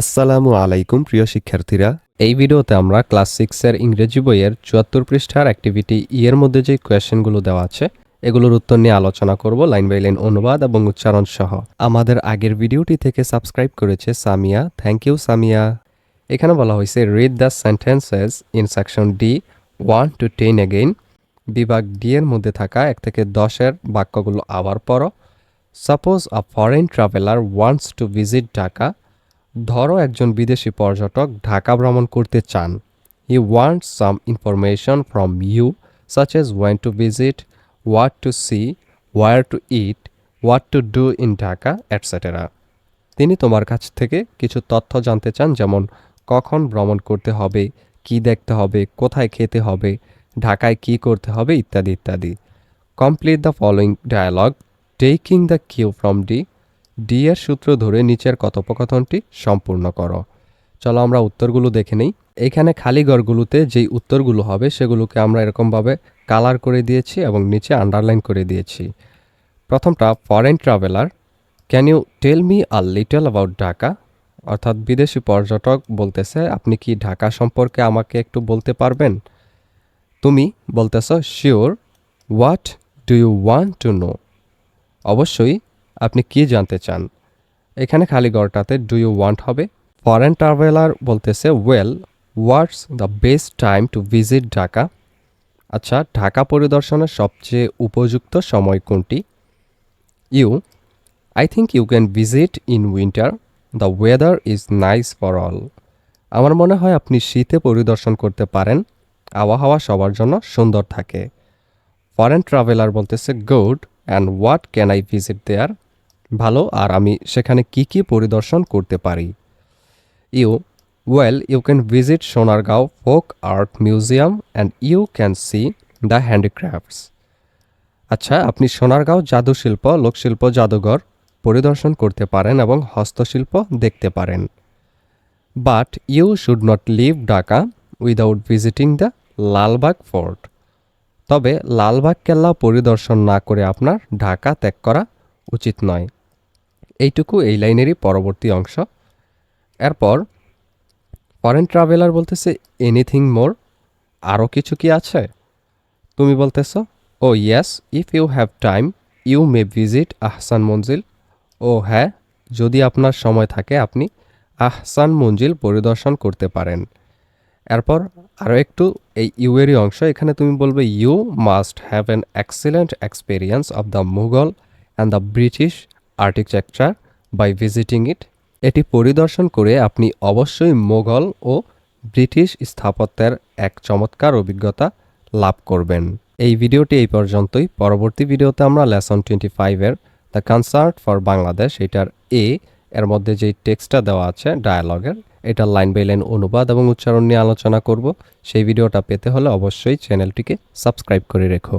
আসসালামু আলাইকুম, প্রিয় শিক্ষার্থীরা। এই ভিডিওতে আমরা ক্লাস সিক্সের ইংরেজি বইয়ের চুয়াত্তর পৃষ্ঠার অ্যাক্টিভিটি ইয়ের মধ্যে যে কোয়েশ্চেনগুলো দেওয়া আছে, এগুলোর উত্তর নিয়ে আলোচনা করব লাইন বাই লাইন অনুবাদ এবং উচ্চারণ সহ। আমাদের আগের ভিডিওটি থেকে সাবস্ক্রাইব করেছে সামিয়া। Thank you Samia. এখানে বলা হয়েছে read the sentences in section D one two ten again বিভাগ ডি এর মধ্যে থাকা এক থেকে দশের বাক্যগুলো আবার পড়ো। Suppose a foreign traveller wants to visit Dhaka ধরো একজন বিদেশি পর্যটক ঢাকা ভ্রমণ করতে চান। He wants some information from you such as when to visit what to see where to eat what to do in Dhaka etcetera তিনি তোমার কাছ থেকে কিছু তথ্য জানতে চান, যেমন কখন ভ্রমণ করতে হবে, কি দেখতে হবে, কোথায় খেতে হবে, ঢাকায় কি করতে হবে, ইত্যাদি ইত্যাদি। Complete the following dialogue taking the cue from D D এর সূত্র ধরে নিচের কথোপকথনটি সম্পূর্ণ করো। চলো আমরা উত্তরগুলো দেখে নেই। এখানে খালি ঘরগুলোতে যেই উত্তরগুলো হবে সেগুলোকে আমরা এরকমভাবে কালার করে দিয়েছি এবং নিচে আন্ডারলাইন করে দিয়েছি। প্রথমটা foreign traveller can you tell me a little about Dhaka অর্থাৎ বিদেশি পর্যটক বলতেছে, আপনি কি ঢাকা সম্পর্কে আমাকে একটু বলতে পারবেন? তুমি বলতেছ sure what do you want to know অবশ্যই আপনি কি জানতে চান? এখানে খালি গড়টাতে ডু ইউ ওয়ান্ট হবে। ফরেন ট্রাভেলার বলতেছে well what's the best time to visit Dhaka আচ্ছা ঢাকা পরিদর্শনের সবচেয়ে উপযুক্ত সময় কোনটি? You I think you can visit in winter the weather is nice for all আমার মনে হয় আপনি শীতে পরিদর্শন করতে পারেন। আবহাওয়া সবার জন্য সুন্দর থাকে। ফরেন ট্রাভেলার বলতেছে good and what can I visit there ভালো, আর আমি সেখানে কি কি পরিদর্শন করতে পারি? You, well, you can visit Sonargaon folk art museum and you can see the handicrafts. আচ্ছা আপনি সোনারগাঁও জাদুশিল্প, লোকশিল্প, জাদুঘর পরিদর্শন করতে পারেন এবং হস্তশিল্প দেখতে পারেন। But you should not leave Dhaka without visiting the Lalbagh fort. তবে লালবাগ কেল্লা পরিদর্শন না করে আপনার ঢাকা ত্যাগ করা উচিত নয়। এইটুকু এই লাইনেরই পরবর্তী অংশ। এরপর ফরেন ট্রাভেলার বলতেছে এনিথিং মোর আরও কিছু কি আছে? তুমি বলতেছ ও yes if you have time you may visit Ahsan Manzil ও হ্যাঁ যদি আপনার সময় থাকে, আপনি আহসান মঞ্জিল পরিদর্শন করতে পারেন। এরপর আরও একটু এই ইউয়েরই অংশ, এখানে তুমি বলবে you must have an excellent experience of the Mughal and the British architecture by visiting it এটি পরিদর্শন করে আপনি অবশ্যই মোগল ও ব্রিটিশ স্থাপত্যের এক চমৎকার অভিজ্ঞতা লাভ করবেন। এই ভিডিওটি এই পর্যন্তই। পরবর্তী ভিডিওতে আমরা লেসন টোয়েন্টি ফাইভের দ্য কনসার্ট ফর বাংলাদেশ এটার এ এর মধ্যে যেই টেক্সটটা দেওয়া আছে ডায়ালগের এটা লাইন বাই লাইন অনুবাদ এবং উচ্চারণ নিয়ে আলোচনা করব। সেই ভিডিওটা পেতে হলে অবশ্যই চ্যানেলটিকে সাবস্ক্রাইব করে রেখো।